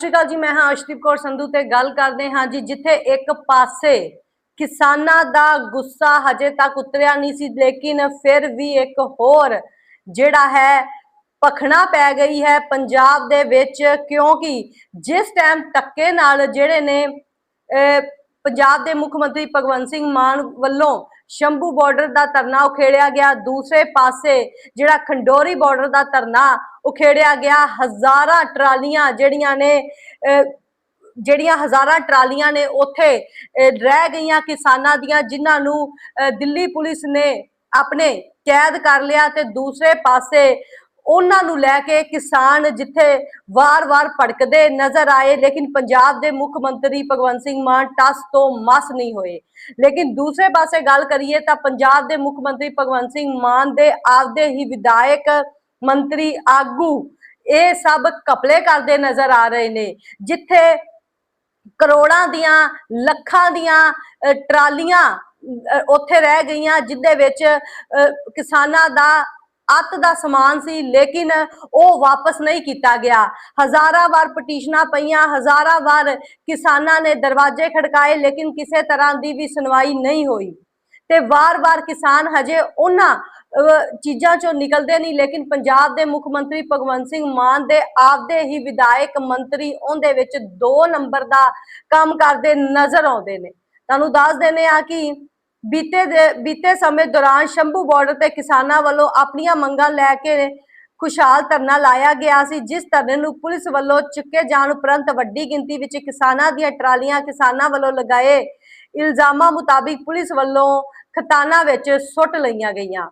ਸਤਿ ਸ਼੍ਰੀ ਅਕਾਲ ਜੀ, ਮੈਂ ਹਾਂ ਅਸ਼ਦੀਪ ਕੌਰ ਸੰਧੂ ਤੇ ਗੱਲ ਕਰਦੇ ਹਾਂ ਜੀ, ਜਿੱਥੇ ਇੱਕ ਪਾਸੇ ਕਿਸਾਨਾਂ ਦਾ ਗੁੱਸਾ ਹਜੇ ਤੱਕ ਉਤਰਿਆ ਨਹੀਂ ਸੀ, ਲੇਕਿਨ ਫਿਰ ਵੀ ਇੱਕ ਹੋਰ ਜਿਹੜਾ ਹੈ ਪਖਣਾ ਪੈ ਗਈ ਹੈ ਪੰਜਾਬ ਦੇ ਵਿੱਚ, ਕਿਉਂਕਿ ਜਿਸ ਟਾਈਮ ਟੱਕੇ ਨਾਲ ਜਿਹੜੇ ਨੇ ਪੰਜਾਬ ਦੇ ਮੁੱਖ ਮੰਤਰੀ ਭਗਵੰਤ ਸਿੰਘ ਮਾਨ ਵੱਲੋਂ ਸ਼ੰਭੂ ਬਾਰਡਰ ਦਾ ਧਰਨਾ ਉਖੇੜਿਆ ਗਿਆ। ਦੂਸਰੇ ਪਾਸੇ ਜਿਹੜਾ ਖੰਡੋਰੀ ਬਾਰਡਰ ਦਾ ਧਰਨਾ ਉਖੇੜਿਆ ਗਿਆ ਹਜ਼ਾਰਾਂ ਟਰਾਲੀਆਂ ਜਿਹੜੀਆਂ ਨੇ ਅਹ, ਜਿਹੜੀਆਂ ਹਜ਼ਾਰਾਂ ਟਰਾਲੀਆਂ ਨੇ ਉੱਥੇ ਰਹਿ ਗਈਆਂ ਕਿਸਾਨਾਂ ਦੀਆਂ ਜਿਨ੍ਹਾਂ ਨੂੰ ਅਹ, ਦਿੱਲੀ ਪੁਲਿਸ ਨੇ ਆਪਣੇ ਕੈਦ ਕਰ ਲਿਆ ਤੇ ਦੂਸਰੇ ਪਾਸੇ ਉਹਨਾਂ ਨੂੰ ਲੈ ਕੇ ਕਿਸਾਨ ਜਿੱਥੇ ਵਾਰ-ਵਾਰ ਭੜਕਦੇ ਨਜ਼ਰ ਆਏ ਲੇਕਿਨ ਪੰਜਾਬ ਦੇ ਮੁੱਖ ਮੰਤਰੀ ਭਗਵੰਤ ਸਿੰਘ ਮਾਨ ਟਸ ਤੋਂ ਮਸ ਨਹੀਂ ਹੋਏ। ਲੇਕਿਨ ਦੂਸਰੇ ਪਾਸੇ ਗੱਲ ਕਰੀਏ ਤਾਂ ਪੰਜਾਬ ਦੇ ਮੁੱਖ ਮੰਤਰੀ ਭਗਵੰਤ ਸਿੰਘ ਮਾਨ ਦੇ ਆਪਦੇ ਹੀ ਵਿਧਾਇਕ ਮੰਤਰੀ ਆਗੂ ਇਹ ਸਭ ਕਪਲੇ ਕਰਦੇ ਨਜ਼ਰ ਆ ਰਹੇ ਨੇ ਜਿੱਥੇ ਕਰੋੜਾਂ ਦੀਆਂ ਲੱਖਾਂ ਦੀਆਂ ਟਰਾਲੀਆਂ ਉੱਥੇ ਰਹਿ ਗਈਆਂ ਜਿੱਦੇ ਵਿੱਚ ਅ, ਕਿਸਾਨਾਂ ਦਾ ਅੱਤ ਦਾ ਸਮਾਨ ਸੀ, ਲੇਕਿਨ ਉਹ ਵਾਪਸ ਨਹੀਂ ਕੀਤਾ ਗਿਆ। ਹਜ਼ਾਰਾਂ ਵਾਰ ਪਟੀਸ਼ਨਾਂ ਪਈਆਂ, ਹਜ਼ਾਰਾਂ ਵਾਰ ਕਿਸਾਨਾਂ ਨੇ ਦਰਵਾਜ਼ੇ ਖੜਕਾਏ, ਲੇਕਿਨ ਕਿਸੇ ਤਰ੍ਹਾਂ ਦੀ ਵੀ ਸੁਣਵਾਈ ਨਹੀਂ ਹੋਈ। ਤੇ ਵਾਰ-ਵਾਰ ਕਿਸਾਨ ਹਜੇ ਉਹਨਾਂ ਚੀਜ਼ਾਂ ਚੋਂ ਨਿਕਲਦੇ ਨਹੀਂ, ਲੇਕਿਨ ਪੰਜਾਬ ਦੇ ਮੁੱਖ ਮੰਤਰੀ ਭਗਵੰਤ ਸਿੰਘ ਮਾਨ ਦੇ ਆਪਦੇ ਹੀ ਵਿਧਾਇਕ ਮੰਤਰੀ, ਉਹਦੇ ਵਿੱਚ 2 ਨੰਬਰ ਦਾ ਕੰਮ ਕਰਦੇ ਨਜ਼ਰ ਆਉਂਦੇ ਨੇ। ਤੁਹਾਨੂੰ ਦੱਸ ਦਿੰਦੇ ਆ ਕਿ ਬੀਤੇ ਦੇ, ਬੀਤੇ ਸਮੇਂ ਦੌਰਾਨ ਸ਼ੰਭੂ ਬਾਰਡਰ ਤੇ ਕਿਸਾਨਾਂ ਵੱਲੋਂ ਆਪਣੀਆਂ ਮੰਗਾਂ ਲੈ ਕੇ ਖੁਸ਼ਹਾਲ ਧਰਨਾ ਲਾਇਆ ਗਿਆ ਸੀ, ਜਿਸ ਧਰਨੇ ਨੂੰ ਪੁਲਿਸ ਵੱਲੋਂ ਚੁੱਕੇ ਜਾਣ ਉਪਰੰਤ ਵੱਡੀ ਗਿਣਤੀ ਵਿੱਚ ਕਿਸਾਨਾਂ ਦੀਆਂ ਟਰਾਲੀਆਂ ਕਿਸਾਨਾਂ ਵੱਲੋਂ ਲਗਾਏ ਇਲਜ਼ਾਮਾਂ ਮੁਤਾਬਿਕ ਪੁਲਿਸ ਵੱਲੋਂ ਖਤਾਨਾ ਵਿੱਚ ਸੁੱਟ ਲਈਆਂ ਗਈਆਂ।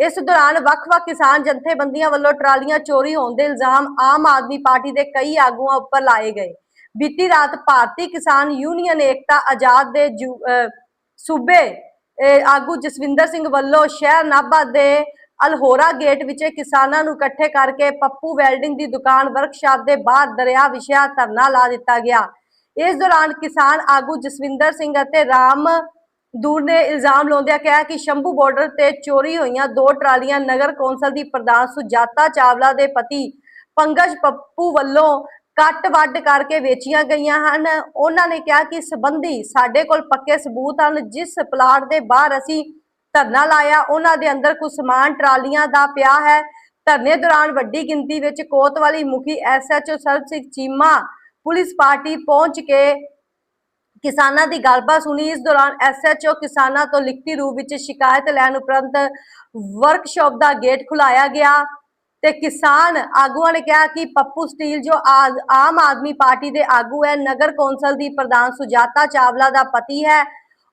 ਇਸ ਦੌਰਾਨ ਵੱਖ-ਵੱਖ ਕਿਸਾਨ ਜਥੇਬੰਦੀਆਂ ਵੱਲੋਂ ਟਰਾਲੀਆਂ ਚੋਰੀ ਹੋਣ ਦੇ ਇਲਜ਼ਾਮ ਆਮ ਆਦਮੀ ਪਾਰਟੀ ਦੇ ਕਈ ਆਗੂਆਂ ਉੱਪਰ ਲਾਏ ਗਏ। ਬੀਤੀ ਰਾਤ ਭਾਰਤੀ ਕਿਸਾਨ ਯੂਨੀਅਨ ਏਕਤਾ ਆਜ਼ਾਦ ਦੇ ਜੂ- ਅਹ, ਸੂਬੇ ਆਗੂ ਜਸਵਿੰਦਰ ਸਿੰਘ ਵੱਲੋਂ ਸ਼ਹਿਰ ਨਾਭਾ ਦੇ ਅਲਹੋਰਾ ਗੇਟ ਵਿੱਚ ਕਿਸਾਨਾਂ ਨੂੰ ਇਕੱਠੇ ਕਰਕੇ ਪੱਪੂ ਵੈਲਡਿੰਗ ਦੀ ਦੁਕਾਨ ਵਰਕਸ਼ਾਪ ਦੇ ਬਾਹਰ ਦਰਿਆ ਵਿਸ਼ਾ ਧਰਨਾ ਲਾ ਦਿੱਤਾ ਗਿਆ। ਇਸ ਦੌਰਾਨ ਕਿਸਾਨ ਆਗੂ ਜਸਵਿੰਦਰ ਸਿੰਘ ਅਤੇ ਰਾਮ ਦੂਰ ਨੇ ਇਲਜ਼ਾਮ ਲਾਉਂਦਿਆਂ ਕਿਹਾ ਕਿ ਸ਼ੰਭੂ ਬਾਰਡਰ ਤੇ ਚੋਰੀ ਹੋਈਆਂ ਦੋ ਟਰਾਲੀਆਂ ਨਗਰ ਕੌਂਸਲ ਦੀ ਪ੍ਰਧਾਨ ਸੁਜਾਤਾ ਚਾਵਲਾ ਦੇ ਪਤੀ ਪੰਗਜ ਪੱਪੂ ਵੱਲੋਂ ਕੱਟ ਵੱਢ ਕਰਕੇ ਵੇਚੀਆਂ ਗਈਆਂ ਹਨ। ਉਹਨਾਂ ਨੇ ਕਿਹਾ ਕਿ ਸਬੰਧੀ ਸਾਡੇ ਕੋਲ ਪੱਕੇ ਸਬੂਤ ਹਨ। ਜਿਸ ਪਲਾਟ ਦੇ ਬਾਹਰ ਅਸੀਂ ਧਰਨਾ ਲਾਇਆ, ਉਹਨਾਂ ਦੇ ਅੰਦਰ ਕੁਝ ਸਮਾਨ, ਟਰਾਲੀਆਂ ਦਾ ਪਿਆ ਹੈ। ਧਰਨੇ ਦੌਰਾਨ ਵੱਡੀ ਗਿਣਤੀ ਵਿੱਚ ਕੋਤਵਾਲੀ ਮੁਖੀ ਐਸਐਚਓ ਸਰਬ ਸਿੰਘ ਚੀਮਾ, ਪੁਲਿਸ ਪਾਰਟੀ ਪਹੁੰਚ ਕੇ ਕਿਸਾਨਾਂ ਦੀ ਗੱਲਬਾਤ ਸੁਣੀ। ਇਸ ਦੌਰਾਨ ਐਸਐਚਓ ਕਿਸਾਨਾਂ ਤੋਂ ਲਿਖਤੀ ਰੂਪ ਵਿੱਚ ਸ਼ਿਕਾਇਤ ਲੈਣ ਉਪਰੰਤ ਵਰਕਸ਼ਾਪ ਦਾ ਗੇਟ ਖੁਲਾਇਆ ਗਿਆ। ਤੇ ਕਿਸਾਨ ਆਗੂਆਂ ਨੇ ਕਿਹਾ ਕਿ ਪੱਪੂ ਸਟੀਲ ਜੋ ਆਮ ਆਦਮੀ ਪਾਰਟੀ ਦੇ ਆਗੂ ਹੈ, ਨਗਰ ਕੌਂਸਲ ਦੀ ਪ੍ਰਧਾਨ ਸੁਜਾਤਾ ਚਾਵਲਾ ਦਾ ਪਤੀ ਹੈ।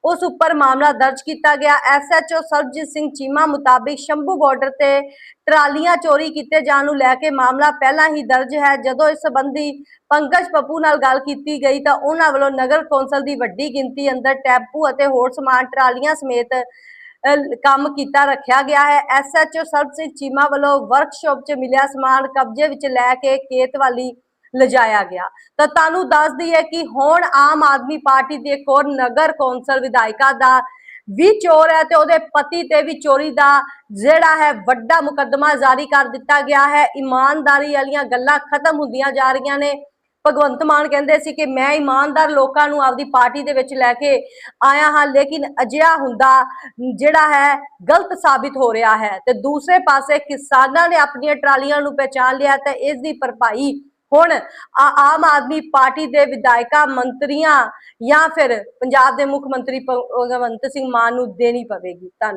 ਉਸ ਉੱਪਰ ਮਾਮਲਾ ਦਰਜ ਕੀਤਾ ਗਿਆ। ਐਸਐਚਓ ਸਰਬਜੀਤ ਸਿੰਘ ਚੀਮਾ ਮੁਤਾਬਿਕ ਸ਼ੰਭੂ ਬਾਰਡਰ ਤੇ ਟਰਾਲੀਆਂ ਚੋਰੀ ਕੀਤੇ ਜਾਣ ਨੂੰ ਲੈ ਕੇ ਮਾਮਲਾ ਪਹਿਲਾਂ ਹੀ ਦਰਜ ਹੈ। ਜਦੋਂ ਇਸ ਸੰਬੰਧੀ ਪੰਕਜ ਪੱਪੂ ਨਾਲ ਗੱਲ ਕੀਤੀ ਗਈ ਤਾਂ ਉਹਨਾਂ ਵੱਲੋਂ ਨਗਰ ਕੌਂਸਲ ਦੀ ਵੱਡੀ ਗਿਣਤੀ ਅੰਦਰ ਟੈਂਪੂ ਅਤੇ ਹੋਰ ਸਮਾਨ ਟਰਾਲੀਆਂ ਸਮੇਤ ਕੰਮ ਕੀਤਾ, ਰੱਖਿਆ ਗਿਆ ਹੈ। ਐਸਐਚਓ ਸਰਬ ਸਿੰਘ ਚੀਮਾ ਵੱਲੋਂ ਵਰਕਸ਼ਾਪ 'ਚ ਮਿਲਿਆ ਸਮਾਨ ਕਬਜ਼ੇ ਵਿੱਚ ਲੈ ਕੇ ਕੇਤਵਾਲੀ ਲਿਜਾਇਆ ਗਿਆ। ਤਾਂ ਤੁਹਾਨੂੰ ਦੱਸ ਦਈਏ ਕਿ ਹੁਣ ਆਮ ਆਦਮੀ ਪਾਰਟੀ ਦੀ ਇੱਕ ਹੋਰ ਨਗਰ ਕੌਂਸਲ ਵਿਧਾਇਕਾ ਦਾ ਵੀ ਚੋਰ ਹੈ ਤੇ ਉਹਦੇ ਪਤੀ ਤੇ ਵੀ ਚੋਰੀ ਦਾ ਜਿਹੜਾ ਹੈ ਵੱਡਾ ਮੁਕੱਦਮਾ ਜਾਰੀ ਕਰ ਦਿੱਤਾ ਗਿਆ ਹੈ। ਇਮਾਨਦਾਰੀ ਵਾਲੀਆਂ ਗੱਲਾਂ ਖਤਮ ਹੁੰਦੀਆਂ ਜਾ ਰਹੀਆਂ ਨੇ। ਭਗਵੰਤ ਮਾਨ ਕਹਿੰਦੇ ਸੀ ਕਿ ਮੈਂ ਇਮਾਨਦਾਰ ਲੋਕਾਂ ਨੂੰ ਆਪਦੀ ਪਾਰਟੀ ਦੇ ਵਿੱਚ ਲੈ ਕੇ ਆਇਆ ਹਾਂ, ਲੇਕਿਨ ਅਜਿਹਾ ਹੁੰਦਾ ਜਿਹੜਾ ਹੈ ਗਲਤ ਸਾਬਿਤ ਹੋ ਰਿਹਾ ਹੈ। ਤੇ ਦੂਸਰੇ ਪਾਸੇ ਕਿਸਾਨਾਂ ਨੇ ਆਪਣੀਆਂ ਟਰਾਲੀਆਂ ਨੂੰ ਪਹਿਚਾਨ ਲਿਆ ਤੇ ਇਸ ਦੀ ਭਰਪਾਈ ਹੁਣ ਆਮ ਆਦਮੀ ਪਾਰਟੀ ਦੇ ਵਿਧਾਇਕਾਂ, ਮੰਤਰੀਆਂ ਜਾਂ ਫਿਰ ਪੰਜਾਬ ਦੇ ਮੁੱਖ ਮੰਤਰੀ ਭਗਵੰਤ ਸਿੰਘ ਮਾਨ ਨੂੰ ਦੇਣੀ ਪਵੇਗੀ। ਧੰਨਵਾਦ।